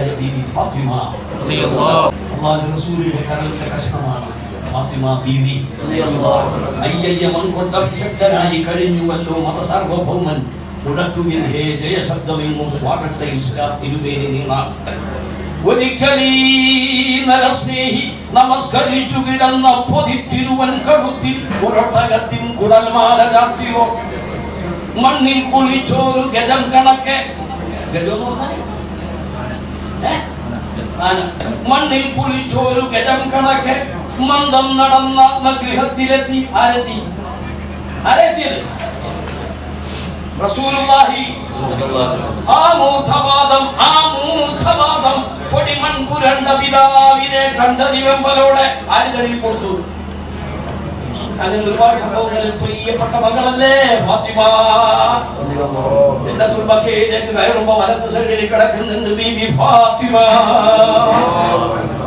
ഭാര്യയായ ബീവി ഫാത്തിമ അള്ളാഹു റസൂലിന്റെ കരളിലെ കഷ്ണമാണ് ഫാത്തിമ ബീവി അയ്യയ്യ മൺകൊണ്ട വിശക്തനായി കഴിഞ്ഞുവല്ലോ മതസാർവഭൗമൻ. മുടക്കുവിൻ ഹേ ജയശബ്ദമെങ്ങും വാടട്ടെ ഇസ്ലാം തിരുവേനി നിങ്ങൾ ഒരിക്കലീ നരസ്നേഹി നമസ്കരിച്ചു കിടന്ന പൊതിത്തിരുവൻ കഴുത്തിൽ ഒരൊട്ടകത്തിൻ കുടൽമാല ചാർത്തിയോ. മണ്ണിൽ കുളിച്ചോരു ഗജം കണക്കെ. ഗജം എന്ന് പറഞ്ഞാൽ. മണ്ണിൽ കുളിച്ചോരു ഗജം കണക്കെ മന്ദം നടന്ന ആത്മഗൃഹത്തിലെത്തി ആരെത്തി? ആരെത്തിയത്? റസൂലുള്ളാഹി. ആ മൂർധവാദം ആ മൂർധവാദം പൊടിമൺ പുരണ്ട പിതാവിനെ കണ്ട ദിവമ്പലോടെ ആര് കഴിയിൽ കൊടുത്തു? അങ്ങനെ ഒരുപാട് സംഭവങ്ങളിൽ പ്രിയപ്പെട്ട മകളല്ലേ ഫാത്തിമ. എന്റെ ബഖീലേക്ക് കയറുമ്പോ വലത്ത് സൈഡിൽ കിടക്കുന്നുണ്ട് ബീബി ഫാത്തിമ.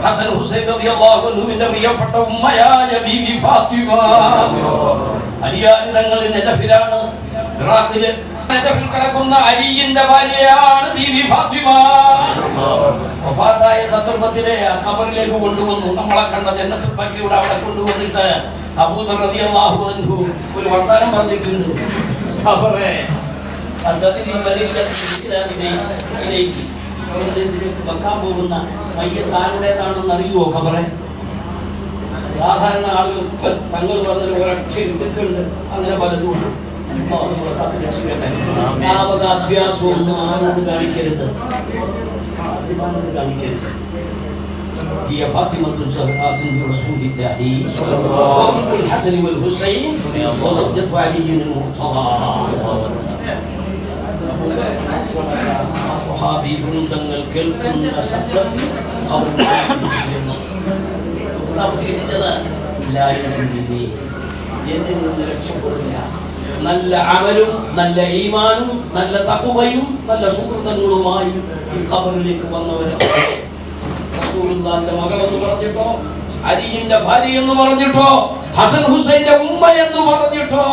ഹസൻ ഹുസൈൻ റളിയല്ലാഹു അൻഹുവിന്റെ പ്രിയപ്പെട്ട ഉമ്മയായ ബീബി ഫാത്തിമ. അലിയാരി തങ്ങൾ നെജഫിലാണ് ഇറാഖിൽ നെജഫിൽ കിടക്കുന്ന അലിയിന്റെ ഭാര്യയാണ് ബീബി ഫാത്തിമ. വഫാത്തായ സന്ദർഭത്തിലെ ആ ഖബറിലേക്ക് കൊണ്ടുവന്നു. നമ്മളെ കണ്ട ജന്നത്തുൽ ബഖീയുടെ അവിടെ കൊണ്ടുവന്നിട്ട് അബൂദർ റളിയല്ലാഹു അൻഹു ഒരു വർത്താനം പറഞ്ഞിട്ടുണ്ട്. ഇതിലേക്ക് വെക്കാൻ പോകുന്ന മയ്യത്ത് ആരുടേതാണെന്ന് അറിയുമോ ഖബറെ? സാധാരണ ആളുകൾക്ക് തങ്ങൾ പറഞ്ഞൊരു ഒരക്ഷ ഇടുക്കുണ്ട് അങ്ങനെ പലതും വക അഭ്യാസമൊന്നും ആരോട് കാണിക്കരുത്. കാണിക്കരുത്. هي فاطمة الزهراء بنت رسول الله وبنت الحسن والحسين وزوجة علي المرتضى സ്വഹാബി വൃന്ദങ്ങൾ കേൾക്കുന്ന ശബ്ദത്തിൽ അവർ അവതരിച്ചത് ഇല്ലായ്മ എന്നിൽ നിന്ന് രക്ഷപ്പെടില്ല നല്ല അമലും നല്ല ഈമാനും നല്ല തകുവയും നല്ല സുഹൃതങ്ങളുമായി ഈ ഖബറിലേക്ക് വന്നവരെ മകൾ എന്ന് പറഞ്ഞിട്ടോ അലിയുടെ ഭാര്യ എന്ന് പറഞ്ഞിട്ടോ ഹസൻ ഹുസൈന്റെ ഉമ്മ എന്ന് പറഞ്ഞിട്ടോ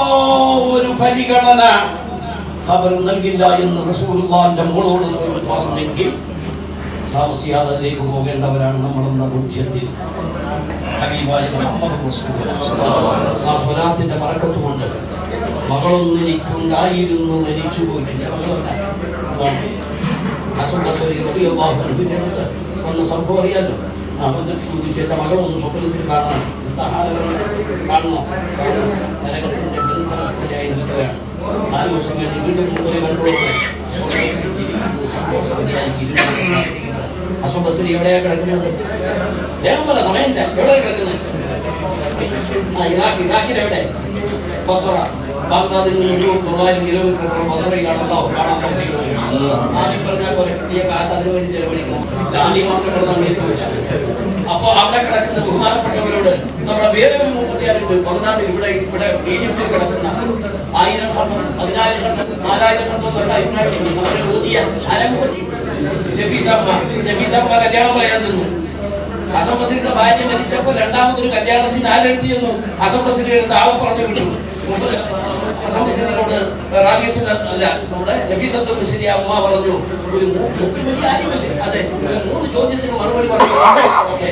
ഒരു പരിഗണന ഖബർ നൽകില്ല എന്ന് റസൂലുള്ളാഹിന്റെ മോളോട് പറഞ്ഞെങ്കിൽ താമസിയാതെ അതിലേക്ക് പോകേണ്ടവരാണ് നമ്മളെന്ന ബോധ്യത്തിൽ. ഹബീബായ മുഹമ്മദ് ആ സ്വലാത്തിന്റെ ബറക്കത്ത് കൊണ്ട് മകളൊന്നും എനിക്കുണ്ടായിരുന്നു മരിച്ചു പോയിട്ടില്ല മകളല്ല ഹസൻ റളിയല്ലാഹു അൻഹുവിന്റെ അടുത്ത് വന്ന സംഭവം ചോദിച്ചു എന്റെ ഒന്ന് സ്വപ്നത്തിൽ കാണണം. കാണണോ? എവിടെയാ കിടക്കുന്നത്? വേഗം പറ സമയമില്ല എവിടെ കിടക്കുന്നത്? ബാഗ്ദാദിൽ നിന്ന് തൊള്ളായിരം കിലോമീറ്റർ ബസറയിലാണ് കേട്ടോ കാണാൻ അതിനു വേണ്ടി അപ്പൊ അവിടെ കിടക്കുന്ന ബഹുമാനപ്പെട്ടവരോട് നമ്മുടെ വേറെ ഒരു മുപ്പത്തിയാറുണ്ട് ബഗ്ദാദിൽ ഇവിടെ ഇവിടെ ഈജിപ്തിൽ കിടക്കുന്ന ആയിരം ഖത്തം പതിനായിരം ഖത്തം നാലായിരം ഖത്തം എന്നുള്ള അഭിപ്രായമുണ്ട് അവരെ ചോദ്യ അലമ്പതി ജഫീസമ്മ കല്യാണം പറയാൻ നിന്നു അസം ബസീറിന്റെ ഭാര്യ മരിച്ചപ്പോൾ രണ്ടാമതൊരു കല്യാണത്തിന് ആരെഴുതിയെന്നു അസംബസിന്റെ അസം ബസീറിയുടെ ആളെ പറഞ്ഞു വിട്ടു മുമ്പ് അസം അല്ല നമ്മുടെ നഫീസത്തുൽ ബസീരി അമ്മ പറഞ്ഞു ഒരു മൂ- മൂപ്പര് വലിയ കാര്യമല്ലേ അതെ മൂന്ന് ചോദ്യത്തിന് മറുപടി പറഞ്ഞു. ഓക്കേ.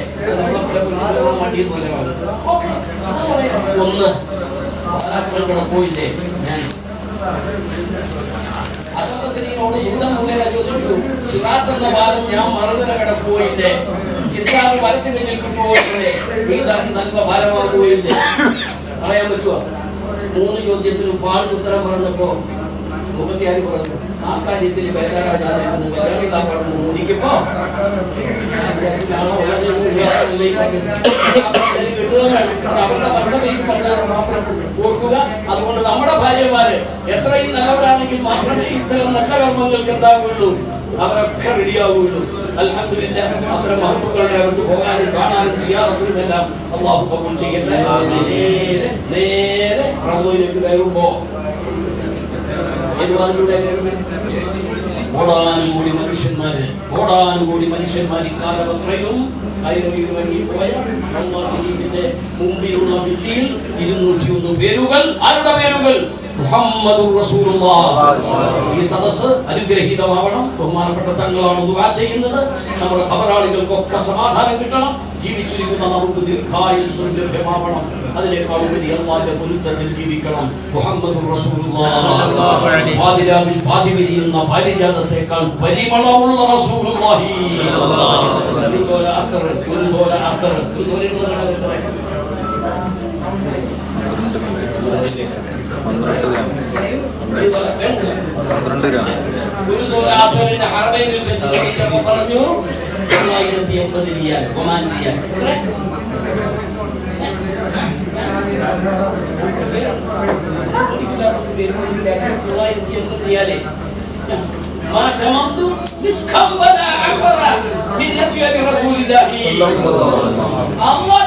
മടിയെന്ന് പറയാം. ഒന്ന് കൂടെ പോയില്ലേ? ഞാൻ. അസംബസരിയോട് ദൂതം മുഖേന ചോദിച്ചു സിറാത്ത് എന്ന ഭാഗം ഞാൻ മറുകര കട പോയില്ലേ? കിതാബ് വലത്ത് കയ്യിൽ കൊണ്ടുപോയില്ലേ മീസാൻ നല്ല ഭാരമാകുകയില്ലേ പറയാൻ പറ്റുമോ മൂന്ന് ചോദ്യത്തിനും ഫാൾട്ട് ഉത്തരം പറഞ്ഞപ്പോ മുപ്പത്തിയാറ് പറഞ്ഞു. ആ കാര്യത്തിൽ ഓർക്കുക അതുകൊണ്ട് നമ്മുടെ ഭാര്യമാര് എത്രയും നല്ലവരാണെങ്കിൽ മാത്രമേ ഇത്തരം നല്ല കർമ്മങ്ങൾക്ക് എന്താവുള്ളൂ. അവരൊക്കെ റെഡിയാവുകയുള്ളൂ അലഹമില്ല അത്തരം മഹത്തുക്കളുടെ അവർക്ക് പോകാനും കാണാനും ചെയ്യാറുമെല്ലാം അള്ളാഹു കബൂൽ ചെയ്യട്ടെ. നേരെ കയറുമ്പോ ഏത് വാതിലൂടെ കയറുന്നത് കോടാനുകൂടി മനുഷ്യന്മാര് കോടാനുകൂടി മനുഷ്യന്മാർ ഇക്കാലത്രയും മുമ്പിലുള്ള ഭിത്തിയിൽ ഇരുന്നൂറ്റി ഒന്ന് പേരുകൾ. ആരുടെ പേരുകൾ? ഈ സദസ് അനുഗ്രഹീതമാവണം. ബഹുമാനപ്പെട്ട തങ്ങളാണ് ദുആ ചെയ്യുന്നത്. നമ്മുടെ കബറാളികൾക്കൊക്കെ സമാധാനം കിട്ടണം. ജീവിച്ചിരിക്കുന്ന നമുക്ക് ദീർഘായുസ്സും ലഭ്യമാവണം അതിനേക്കാൾ ഉപരി അള്ളാന്റെ പൊരുത്തത്തിൽ ജീവിക്കണം. പാതി വിരിയുന്ന പാരിജാതത്തെക്കാൾ പരിമളമുള്ള റസൂലുള്ളാഹി. ഒരു തോല അത്തർ ഒരു തോല അത്തർ ഒരു തോല പന്ത്രണ്ട് ഗ്രാം ഒരു തോലാത്തറിന്റെ ഹറബയിൽ ചെന്ന് ചോദിച്ചപ്പോ പറഞ്ഞു തൊള്ളായിരത്തി എൺപത് റിയാൽ ഒമാൻ റിയാൽ എത്ര? തൊള്ളായിരത്തി എൺപത് റിയാലേ. ما شممت مسكا ولا عنبرا من أطيب رسول الله അള്ളാന്റെ റസൂലിന്റെ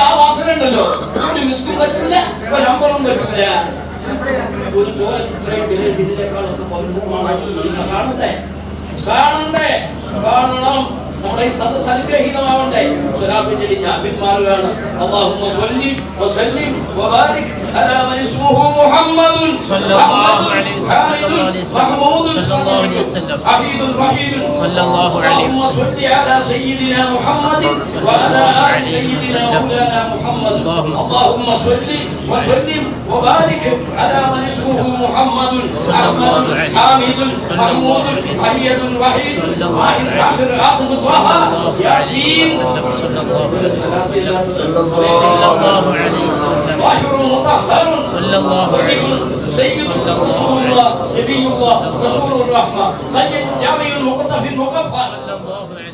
ആ വാസന ഉണ്ടല്ലോ. ഒരു മിസ്കും പറ്റില്ല ഒരു നമ്പറും പറ്റില്ല ഒരു ജോലി ഇത്രയും വലിയ ഇതിനേക്കാളൊക്കെ പൗരുഷമാണായിട്ട് കാണണ്ടേ? കാണണ്ടേ? കാണണം. നമ്മുടെ ഈ സദസ് അനുഗ്രഹീതമാവണ്ടേ? സ്വലാത്ത് ചൊല്ലി ഞാൻ പിന്മാറുകയാണ് അള്ളാഹുമ്മ വബാരിക് അലാ മൻ صلى الله عليه وسلم. محمود صلى الله عليه وسلم. حميد وحيد صلى الله عليه اللهم وسلم. صل على سيدنا محمد وعلى آل سيدنا مولانا محمد اللهم صل. اللهم وسلم وبارك على من اسمه محمد عليه حامد. محمود حيد وحيد واحد حاشر عاقب طه ياسين صلى الله عليه وسلم. صلى صلى الله عليه وسلم طاهر مطهر صلى الله عليه وسلم. سيد رسول الله نبي الله رسول الرحمة سيد جامع مقتف مكفر صلى الله عليه